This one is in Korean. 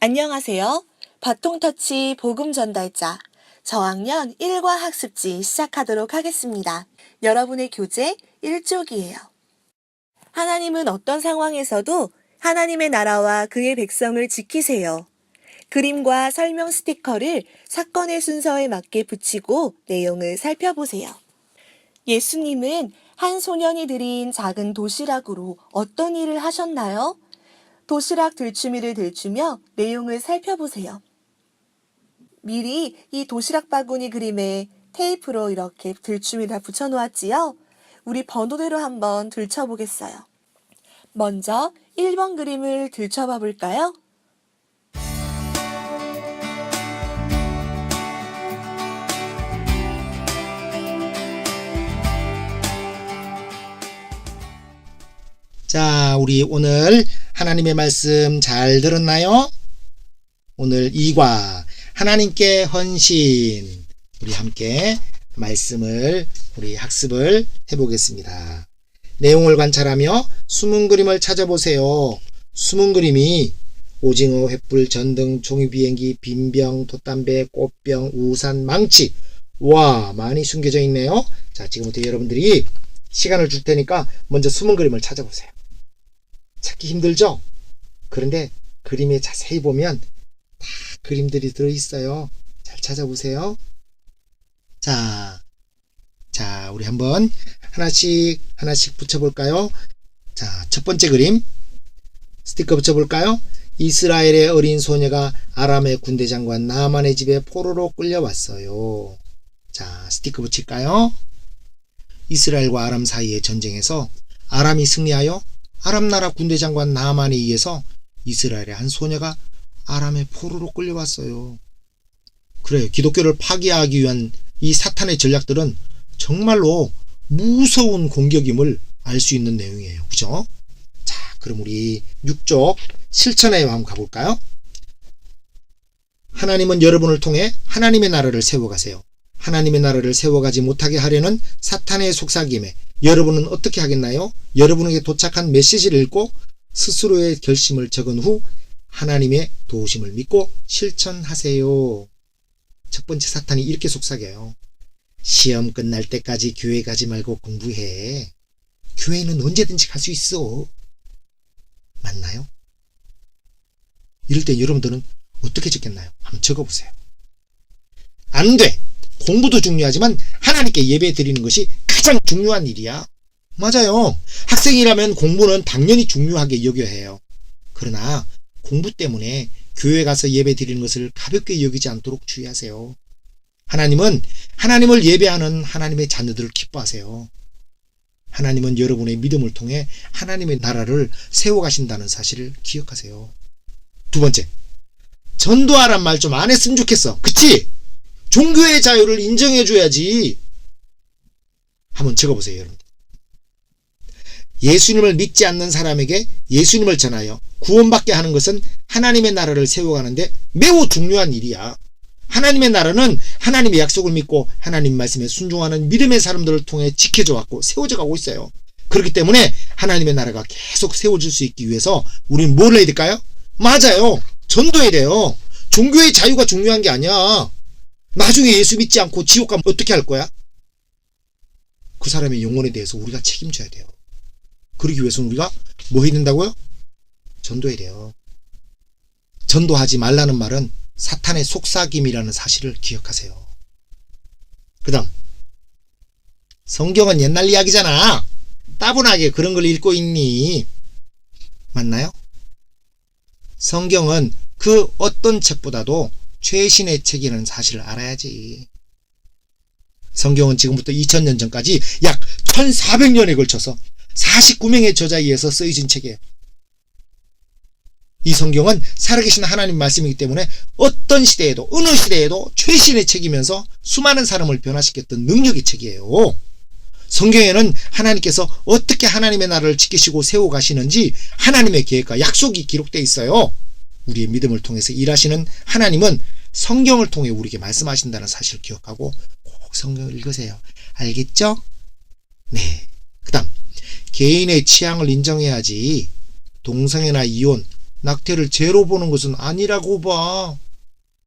안녕하세요. 바통터치 복음 전달자 저학년 1과 학습지 시작하도록 하겠습니다. 여러분의 교재 1쪽이에요. 하나님은 어떤 상황에서도 하나님의 나라와 그의 백성을 지키세요. 그림과 설명 스티커를 사건의 순서에 맞게 붙이고 내용을 살펴보세요. 예수님은 한 소년이 드린 작은 도시락으로 어떤 일을 하셨나요? 도시락 들추미를 들추며 내용을 살펴보세요. 미리 이 도시락 바구니 그림에 테이프로 이렇게 들추미를 다 붙여놓았지요? 우리 번호대로 한번 들춰보겠어요. 먼저 1번 그림을 들춰봐 볼까요? 자, 우리 오늘 하나님의 말씀 잘 들었나요? 오늘 2과 하나님께 헌신. 우리 함께 말씀을, 우리 학습을 해보겠습니다. 내용을 관찰하며 숨은 그림을 찾아보세요. 숨은 그림이 오징어, 횃불, 전등, 종이 비행기, 빈병, 돛담배, 꽃병, 우산, 망치. 와, 많이 숨겨져 있네요. 자, 지금부터 여러분들이 시간을 줄 테니까 먼저 숨은 그림을 찾아보세요. 찾기 힘들죠? 그런데 그림에 자세히 보면 다 그림들이 들어있어요. 잘 찾아보세요. 자, 자, 우리 한번 하나씩, 하나씩 붙여볼까요? 자, 첫 번째 그림. 스티커 붙여볼까요? 이스라엘의 어린 소녀가 아람의 군대 장관 나만의 집에 포로로 끌려왔어요. 자, 스티커 붙일까요? 이스라엘과 아람 사이의 전쟁에서 아람이 승리하여 아람 나라 군대 장관 나만에 의해서 이스라엘의 한 소녀가 아람의 포로로 끌려왔어요. 그래요. 기독교를 파괴하기 위한 이 사탄의 전략들은 정말로 무서운 공격임을 알 수 있는 내용이에요. 그죠? 자, 그럼 우리 6쪽 실천에 한번 가볼까요? 하나님은 여러분을 통해 하나님의 나라를 세워가세요. 하나님의 나라를 세워가지 못하게 하려는 사탄의 속삭임에 여러분은 어떻게 하겠나요? 여러분에게 도착한 메시지를 읽고 스스로의 결심을 적은 후 하나님의 도우심을 믿고 실천하세요. 첫 번째 사탄이 이렇게 속삭여요. 시험 끝날 때까지 교회 가지 말고 공부해. 교회는 언제든지 갈 수 있어. 맞나요? 이럴 때 여러분들은 어떻게 적겠나요? 한번 적어보세요. 안 돼! 공부도 중요하지만 하나님께 예배 드리는 것이 가장 중요한 일이야. 맞아요. 학생이라면 공부는 당연히 중요하게 여겨야 해요. 그러나 공부 때문에 교회 가서 예배 드리는 것을 가볍게 여기지 않도록 주의하세요. 하나님은 하나님을 예배하는 하나님의 자녀들을 기뻐하세요. 하나님은 여러분의 믿음을 통해 하나님의 나라를 세워가신다는 사실을 기억하세요. 두 번째, 전도하란 말 좀 안 했으면 좋겠어. 그치? 종교의 자유를 인정해줘야지. 한번 적어보세요, 여러분. 예수님을 믿지 않는 사람에게 예수님을 전하여 구원받게 하는 것은 하나님의 나라를 세워가는데 매우 중요한 일이야. 하나님의 나라는 하나님의 약속을 믿고 하나님 말씀에 순종하는 믿음의 사람들을 통해 지켜져 왔고 세워져 가고 있어요. 그렇기 때문에 하나님의 나라가 계속 세워질 수 있기 위해서 우리는 뭘 해야 될까요? 맞아요. 전도해야 돼요. 종교의 자유가 중요한 게 아니야. 나중에 예수 믿지 않고 지옥 가면 어떻게 할 거야? 그 사람의 영혼에 대해서 우리가 책임져야 돼요. 그러기 위해서는 우리가 뭐 해야 된다고요? 전도해야 돼요. 전도하지 말라는 말은 사탄의 속삭임이라는 사실을 기억하세요. 그 다음, 성경은 옛날 이야기잖아. 따분하게 그런 걸 읽고 있니? 맞나요? 성경은 그 어떤 책보다도 최신의 책이라는 사실을 알아야지. 성경은 지금부터 2000년 전까지 약 1400년에 걸쳐서 49명의 저자에 의해서 쓰여진 책이에요. 이 성경은 살아계신 하나님 말씀이기 때문에 어떤 시대에도 어느 시대에도 최신의 책이면서 수많은 사람을 변화시켰던 능력의 책이에요. 성경에는 하나님께서 어떻게 하나님의 나라를 지키시고 세워가시는지 하나님의 계획과 약속이 기록되어 있어요. 우리의 믿음을 통해서 일하시는 하나님은 성경을 통해 우리에게 말씀하신다는 사실을 기억하고 꼭 성경을 읽으세요. 알겠죠? 네. 그 다음, 개인의 취향을 인정해야지 동성애나 이혼, 낙태를 죄로 보는 것은 아니라고 봐.